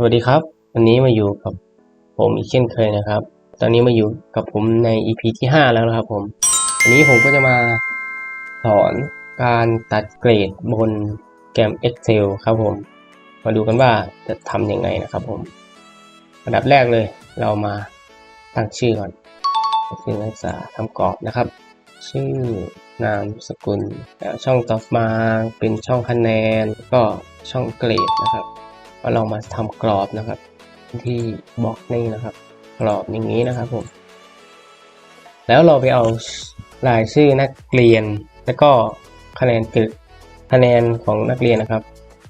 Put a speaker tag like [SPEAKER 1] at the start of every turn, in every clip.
[SPEAKER 1] สวัสดีครับ วันนี้มาอยู่กับผมอีกเช่นเคยนะครับ ตอนนี้มาอยู่กับผมใน EP ที่ 5 แล้วนะครับผม วันนี้ผมก็จะมาสอนการตัดเกรดบนแกรม Excel ครับผม มาดูกันว่าจะทำยังไงนะครับผมอันดับแรกเลยเรามาตั้งชื่อก่อนชื่อนักศึกษาทำกรอบนะครับ ชื่อนามสกุลแล้วช่องต่อมาเป็นช่องคะแนนก็ช่องเกรดนะครับ ก็ลองมาทำกรอบนะครับ ที่บล็อกนี่นะครับ กรอบอย่างนี้นะครับผมแล้วเราไปเอารายชื่อนักเรียน แล้วก็คะแนนตึกคะแนนของนักเรียนนะครับ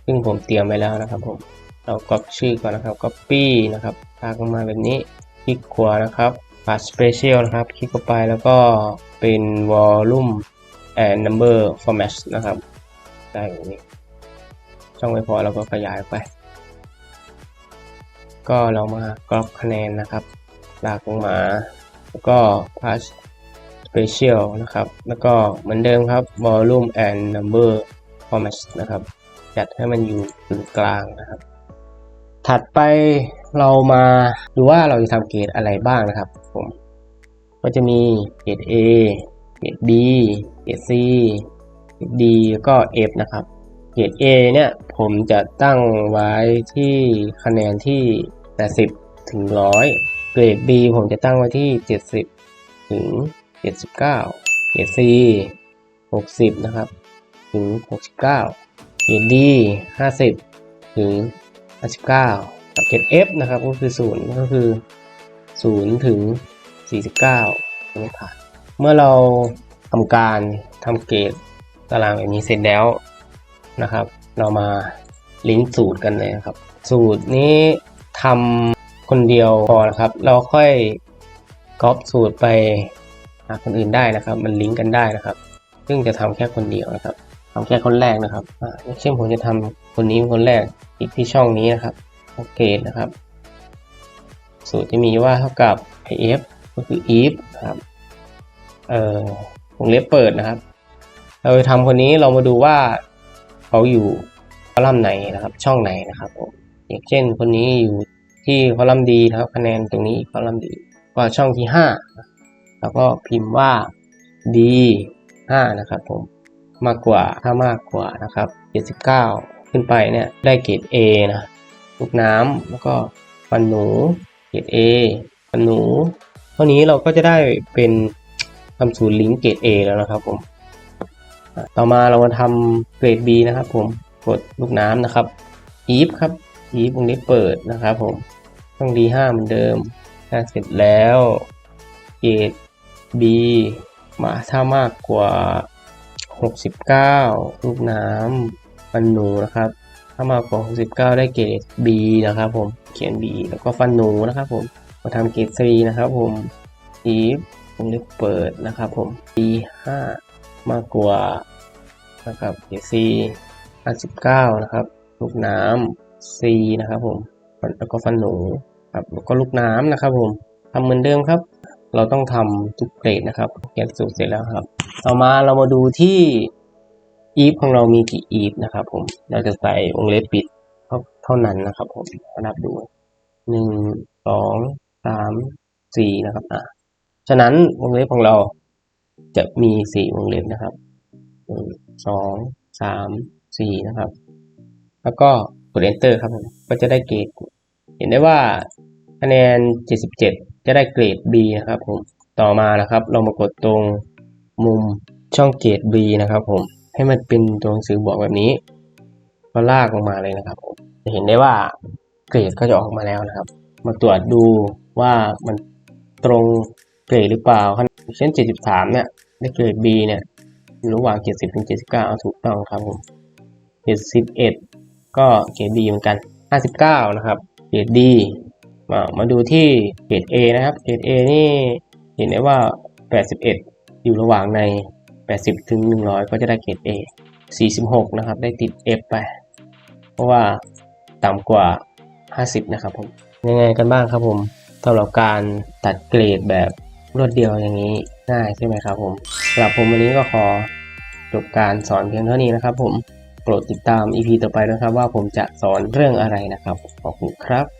[SPEAKER 1] ซึ่งผมเตรียมไว้แล้วนะครับผมเราก๊อปชื่อก่อนนะครับ copy นะครับพากลงมาแบบนี้คลิกขวานะครับปาด special นะครับ คลิกเข้าไปแล้วก็เป็น volume and number format นะครับ ได้แบบนี้ช่องไม่พอเราก็ขยายไป ก็เรามากรอกคะแนนนะครับ หลากลงมา แล้วก็ pass special นะครับ แล้วก็เหมือนเดิมครับ volume and number format นะครับ จัดให้มันอยู่ตรงกลางนะครับ ถัดไปเรามาดูว่าเราจะทำเกรดอะไรบ้างนะครับผมก็จะมีเกรด A เกรด B เกรด C เกรด D แล้วก็ F นะครับเกรด A เนี่ยผมจะตั้งไว้ที่คะแนนที่ 80 ถึง 100 เกรด B ผมจะตั้งไว้ที่ 70 ถึง 79 เกรด C 60 นะครับ ถึง 69 เกรด D 50 ถึง 59 กับเกรด F นะครับก็คือ 0 ก็คือ 0 ถึง 49ไม่ผ่านเมื่อเราทำการทำเกรดตารางแบบนี้เสร็จแล้วนะครับ เรามาลิงก์สูตรกันเลยนะครับ สูตรนี้ ทำคนเดียวพอนะครับ เราค่อยก๊อปสูตรไปหาคนอื่นได้นะครับ มันลิงก์กันได้นะครับ ซึ่งจะทำแค่คนเดียวนะครับทำแค่คนแรกนะครับอ่าเช่นผมจะทำคนนี้คนแรกอีกที่ช่องนี้นะครับโอเคนะครับ สูตรจะมีว่าเท่ากับ if ก็คือ if ครับเอ่อวงเล็บเปิดนะครับ เราไปทำคนนี้เรามาดูว่าเขาอยู่คอลัมน์ไหนนะครับ ช่องไหนนะครับผมอย่างเช่นคนนี้อยู่ ที่คอลัมน์ดีนะครับคะแนนตรงนี้คอลัมน์ดีก็ช่องที่ห้าแล้วก็พิมพ์ว่า d ห้านะครับผมมากกว่าถ้ามากกว่านะครับเจ็ดสิบเก้าขึ้นไปเนี่ยได้เกรด A นะลูกน้ำแล้วก็ฟันหนูเกรด A ฟันหนูเท่านี้เราก็จะได้เป็นทำศูนย์ลิงก์เกรด A แล้วนะครับผมต่อมาเรามาทำเกรด B นะครับผมกดลูกน้ำนะครับ if ครับ if วงนี้เปิดนะครับผม ต้อง D5 เหมือนเดิมถ้าเสร็จแล้วเกรด B มาถ้ามากกว่า 69 ลูกน้ำฟันหนูนะครับ ถ้ามากกว่า 69 ได้เกรด B นะครับผม เขียน B แล้วก็ฟันหนูนะครับผม มาทำเกรด C นะครับผม if วงเล็บเปิดนะครับผม B 5มากกว่านะครับเกรด C 59 นะครับ ลูกน้ำ C นะครับผม แล้วก็ฟันหนูครับแล้วก็ลูกน้ำนะครับผมทำเหมือนเดิมครับ เราต้องทำทุกเกรดนะครับเขียนสูตรเสร็จแล้วครับ ต่อมาเรามาดูที่ if ของเรามีกี่ if นะครับ ผม เราจะใส่วงเล็บปิดเท่าเท่านั้นนะครับ ผมนับดูหนึ่งสองสามสี่นะครับอะฉะนั้นวงเล็บของเราจะมีสี่วงเล็บนะครับหนึ่งสองสามสี่นะครับ แล้วก็ กด enter ครับผมก็จะได้เกรด เห็นได้ว่าคะแนน 77 จะได้เกรด B นะครับผมต่อมานะครับ เรามากดตรงมุมช่องเกรด B นะครับผมให้มันเป็นตัวหนังสือบวกแบบนี้ก็ลากลงมาเลยนะครับผมจะเห็นได้ว่าเกรดก็จะออกมาแล้วนะครับ มาตรวจดูว่ามันตรงเกรดหรือเปล่าเช่น 73 เนี่ยได้เกรด B เนี่ยระหว่าง 70ถึง79 เอาถูกต้องครับผม71 ก็เกรด B เหมือนกัน 59 นะครับเกรด D มามาดูที่เกรด A นะครับเกรด A นี่เห็นได้ว่า 81 อยู่ระหว่างใน 80 ถึง 100 ก็จะได้เกรด A 46 นะครับ ได้ติด F ไป เพราะว่าต่ำกว่า 50 นะครับผม ยังไงกันบ้างครับผมสำหรับการตัดเกรดแบบรวดเดียวอย่างนี้ง่ายใช่ไหมครับผมสำหรับผมวันนี้ก็ขอจบการสอนเพียงเท่านี้นะครับผม โปรดติดตาม EP ต่อไปนะครับ ว่าผมจะสอนเรื่องอะไรนะครับ ขอบคุณครับ